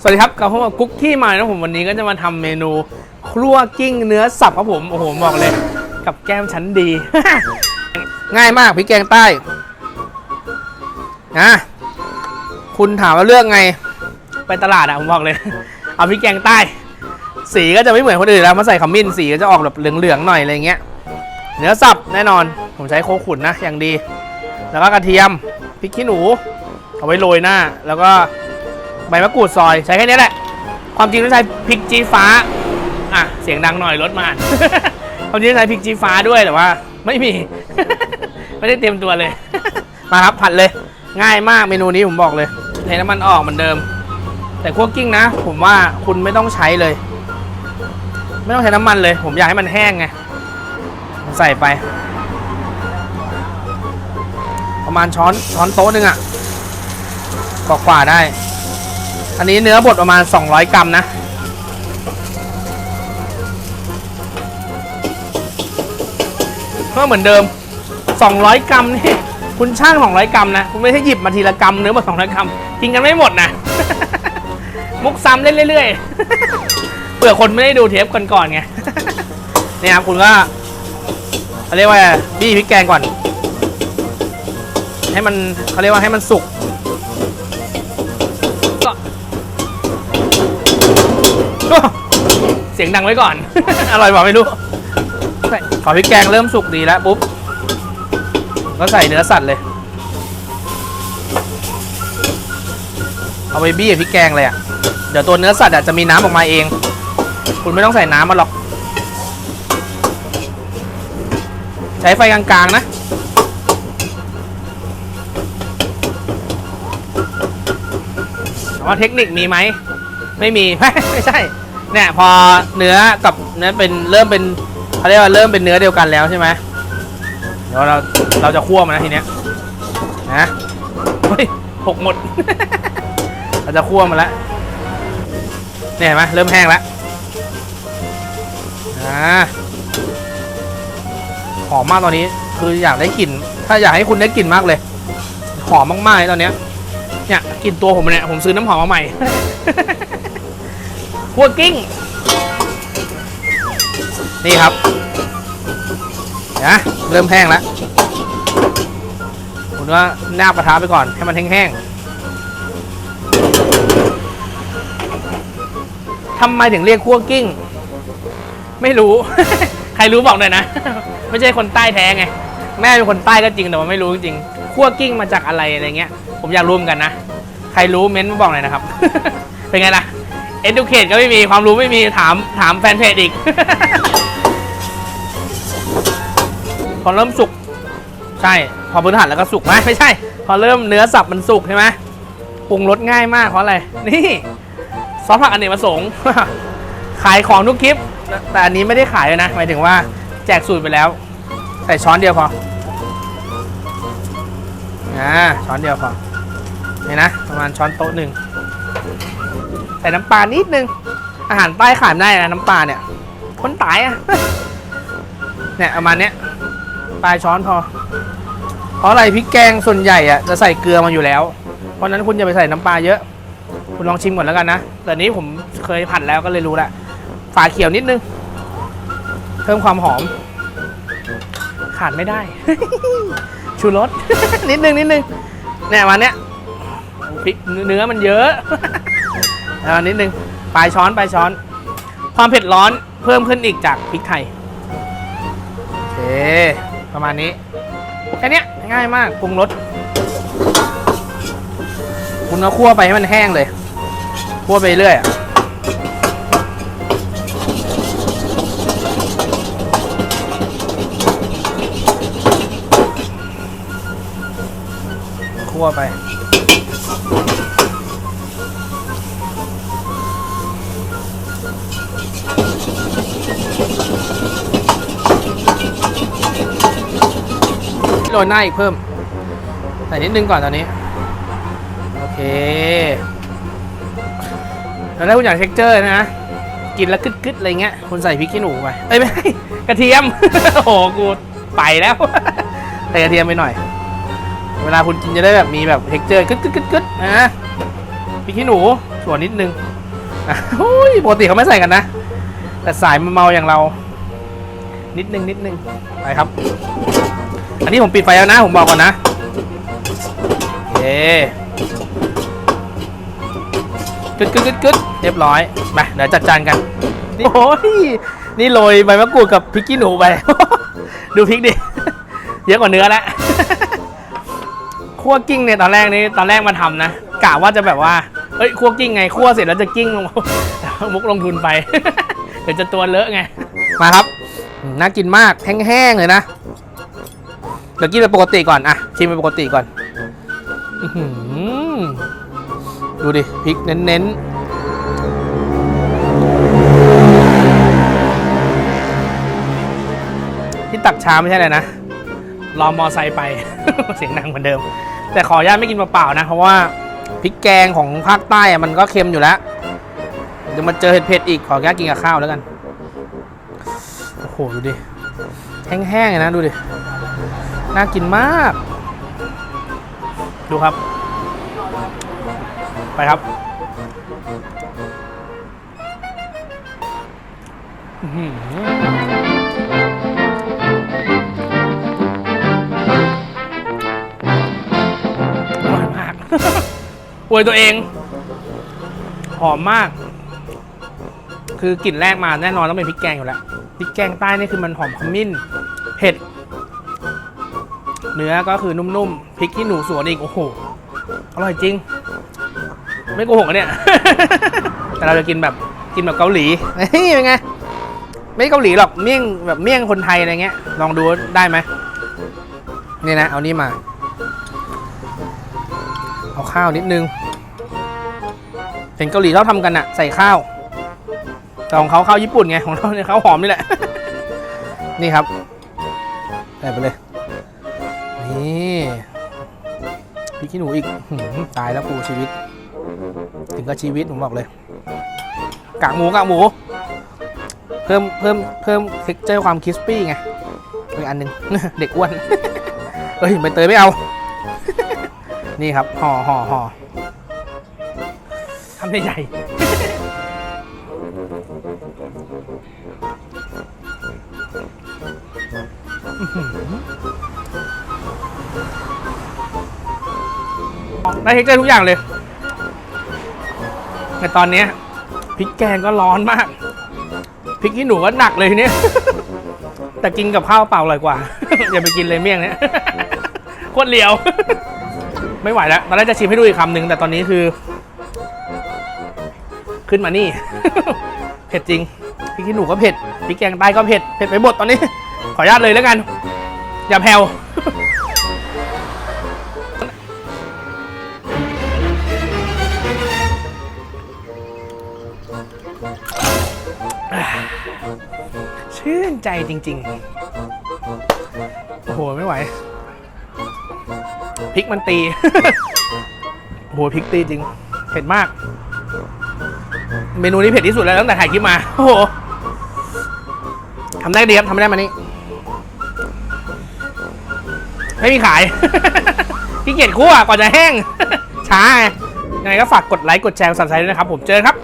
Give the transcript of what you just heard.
สวัสดีครับกับผมกุ๊กที่มานะผมวันนี้ก็จะมาทำเมนู ครัวกิ้งเนื้อสับครับผมโอ้โหบอกเลย กับแก้มชั้นดี ง่ายมากพริกแกงใต้นะคุณถามว่าเลือกไง ไปตลาดอะผมบอกเลย เอาพริกแกงใต้ สีก็จะไม่เหมือนคนอื่นแล้วมาใส่ขมิ้นสีก็จะออกแบบเหลืองๆหน่อยอะไรเงี้ยเนื้อสับแน่นอน ผมใช้โคขุนนะอย่างดี แล้วก็กระเทียมพริกขี้หนู เอาไว้โรยหน้า แล้วก็ ใบมะกรูดซอยใช้แค่นี้แหละ ความจริงต้องใช้พริกจีฟ้า อะ เสียงดังหน่อยรถมาความจริงต้องใช้พริกจีฟ้าด้วยแต่ว่า ไม่มี ไม่ได้เตรียมตัวเลย มาครับผัดเลย ง่ายมากเมนูนี้ผมบอกเลยเทน้ำมันออกเหมือนเดิม แต่คั่วกิ้งนะ ผมว่าคุณไม่ต้องใช้เลย ไม่ต้องใช้น้ำมันเลย ผมอยากให้มันแห้งไงใส่ไป ประมาณช้อนช้อนโต๊ะหนึ่งอะกว่าได้ อันนี้เนื้อบดประมาณ 200 กรัมนะ ก็เหมือนเดิม 200 กรัมนี่คุณช่าง 200 กรัมนะ คุณไม่ใช่หยิบมาทีละกรัมเนื้อมา200 กรัม กินกันไม่หมดนะ มุกซ้ำเล่นเรื่อยๆเผื่อคนไม่ได้ดูเทปก่อนๆไงนี่ครับคุณก็เขาเรียกว่าบี้พริกแกงก่อน ให้มันเขาเรียกว่าให้มันสุก เสียงดังไว้ก่อน อร่อยบอกไม่รู้ขอพริกแกงเริ่มสุกดีแล้วปุ๊บ ก็ใส่เนื้อสัตว์เลย เอาไปบี้พริกแกงเลยอะ เดี๋ยวตัวเนื้อสัตว์อะจะมีน้ำออกมาเอง คุณไม่ต้องใส่น้ำมาหรอก ใช้ไฟกลางๆนะถามว่าเทคนิคมีไหม ไม่มี ไม่ใช่ เนี่ยพอเนื้อกับเนื้อเป็นเริ่มเป็นเขาเรียกว่าเริ่มเป็นเนื้อเดียวกันแล้วใช่ไหมเดี๋ยวเราเราจะคั่วมันนะทีเนี้ยนะเฮ้ยหกหมด เราจะคั่วมันแล้วเนี่ยเห็นไหมเริ่มแห้งแล้วอ่าหอมมากตอนนี้คืออยากได้กลิ่น ถ้าอยากให้คุณได้กลิ่นมากเลย หอมมากๆเลยตอนเนี้ยเนี่ยกลิ่นตัวผมเนี่ยผมซื้อน้ำหอมมาใหม่ คั่วกิ้ง นี่ครับนะเริ่มแห้งแล้วผมว่าหน้ากระทะไปก่อนให้มันแห้งๆทำไมถึงเรียกคั่วกิ้ง ไม่รู้ ใครรู้บอกหน่อยนะ ไม่ใช่คนใต้แท้ไง แม่เป็นคนใต้ก็จริงแต่ว่าไม่รู้จริงๆคั่วกิ้งมาจากอะไรอะไรเงี้ย ผมอยากรู้เหมือนกันนะ ใครรู้เม้นต์มาบอกหน่อยนะครับ เป็นไงล่ะ educate ก็ไม่มีความรู้ไม่มีถามถามแฟนเพจอีก พอเริ่มสุก ใช่ พอพื้นฐานแล้วก็สุกไหมไม่ใช่ พอเริ่มเนื้อสับมันสุกใช่ไหมปรุงรสง่ายมากเพราะอะไร นี่ซอสผักอเนกประสงค์ ขายของทุกคลิป แต่อันนี้ไม่ได้ขายเลยนะหมายถึงว่าแจกสูตรไปแล้ว ใส่ช้อนเดียวพออ่าช้อนเดียวพอนี่นะ ประมาณช้อนโต๊ะหนึ่ง ใส่น้ำปลานิดนึง อาหารใต้ขาดได้นะน้ำปลาเนี่ย คนตายอะเนี่ยประมาณเนี้ยปลายช้อนพอ เพราะอะไรพริกแกงส่วนใหญ่อะจะใส่เกลือมาอยู่แล้ว เพราะนั้นคุณอย่าไปใส่น้ำปลาเยอะ คุณลองชิมก่อนแล้วกันนะ แต่นี้ผมเคยผัดแล้วก็เลยรู้ละ ฝาเขียวนิดนึง เพิ่มความหอม ขาดไม่ได้ ชูรส นิดนึงนิดนึงเนี่ยวันเนี้ยพริกเนื้อมันเยอะ อานิดนึงปลายช้อนปลายช้อน ความเผ็ดร้อนเพิ่มขึ้นอีกจากพริกไทยโอเคประมาณนี้แค่นี้ง่ายมากปรุงรสคุณก็คั่วไปให้มันแห้งเลยคั่วไปเรื่อยอะคั่วไป รยหน้าอีกเพิ่ม ใส่นิดนึงก่อนตอนนี้ โอเค แล้วถ้าคุณอยากเท็กเจอร์นะ กินแล้วกึดๆอะไรเงี้ย คุณใส่พริกขี้หนูไป เอ้ยไม่กระเทียม โอ้โห กูไปแล้ว ใส่กระเทียมไปหน่อย เวลาคุณกินจะได้แบบมีแบบเท็กเจอร์กึดๆๆๆนะพริกขี้หนูส่วนนิดนึงอะโอ้ยปกติเขาไม่ใส่กันนะ แต่สายเมาอย่างเรา นิดนึงนิดนึงไปครับ อันนี้ผมปิดไฟแล้วนะ ผมบอกก่อนนะโอเคกึดกึดกึดกึดเรียบร้อยไปเดี๋ยวจัดจานกันนี่โอ้ยนี่โรยใบมะกรูดกับพริกขี้หนูไป ดูพริกดิ เยอะกว่าเนื้อแล้วคั่วกิ้งเนี่ยตอนแรกนี้ตอนแรกมาทำนะกะว่าจะแบบว่าเอ้ยคั่วกิ้งไงคั่วเสร็จแล้วจะกิ้งลงมามุกลงทุนไป เดี๋ยวจะตัวเลอะไง มาครับอืมน่ากินมากแห้งๆเลยนะ เดี๋ยวกินแบบปกติก่อนอะชิมแบบปกติก่อนอดูดิพริกเน้นๆที่ตักชาไม่ใช่เลยนะรอมอไซค์ไป เสียงดังเหมือนเดิม แต่ขออนุญาตไม่กินเปล่าๆนะ เพราะว่าพริกแกงของภาคใต้อะมันก็เค็มอยู่แล้วเดี๋ยวมาเจอเผ็ดๆอีกขออนุญาตกินกับข้าวแล้วกันโอ้โหดูดิแห้งๆเลยนะดูดิ น่ากินมาก ดูครับ ไปครับอื้อหืออร่อยมากอวยตัวเอง หอมมาก คือกลิ่นแรกมาแน่นอนต้องเป็นพริกแกงอยู่แล้วพริกแกงใต้นี่คือมันหอมขมิ้น เผ็ด เนื้อก็คือนุ่มๆพริกที่หนูสวนอีก โอ้โห อร่อยจริง ไม่โกหกอะเนี่ย แต่เราจะกินแบบกินแบบเกาหลีนี่เป็นไง ไม่เกาหลีหรอกเมี่ยงแบบเมี่ยงคนไทยอะไรเงี้ย ลองดูว่าได้ไหมนี่นะ เอานี่มา เอาข้าวนิดนึงเห็นเกาหลีเขาทำกันอะใส่ข้าวแต่ของเขาข้าวญี่ปุ่นไงของเราเนี่ยข้าวหอมนี่แหละ นี่ครับใส่ไปเลย นี่พริกขี้หนูอีกหืมตายแล้วกูชีวิต ถึงกับชีวิตผมบอกเลยกากหมูกากหมู เพิ่มเพิ่มเพิ่มเท็กเจอร์ความคริสปี้ไงอีกอันหนึ่งเด็กอ้วนเอ้ยใบเตยไม่เอา นี่ครับห่อห่อห่อทำใหญ่ ได้เท็กเจอร์ทุกอย่างเลย แต่ตอนนี้พริกแกงก็ร้อนมากพริกขี้หนูก็หนักเลยทีนี้ แต่กินกับข้าวเปล่าอร่อยกว่า อย่าไปกินเลยเมี่ยงเนี้ยโคตรเหลียว ไม่ไหวแล้วตอนแรกจะชิมให้ดูอีกคำหนึ่งแต่ตอนนี้คือ ขึ้นมานี่ เผ็ดจริงพริกขี้หนูก็เผ็ดพริกแกงใต้ก็เผ็ดเผ็ดไปหมดตอนนี้ ขออนุญาตเลยแล้วกัน อย่าแผ่ว ชื่นใจจริง ๆ โอ้โห ไม่ไหวพริกมันตี โอ้โหพริกตีจริง เผ็ดมาก เมนูนี้เผ็ดที่สุดแล้วตั้งแต่ถ่ายคลิปมา โอ้โหทำได้ดีครับทำไม่ได้มานี่ไม่มีขายขี้เกียจคั่วกว่าจะแห้ง ช้าไงยังไงก็ฝากกดไลค์ กดแชร์กดซับสไครต์ด้วยนะครับ ผมเจอกันครับ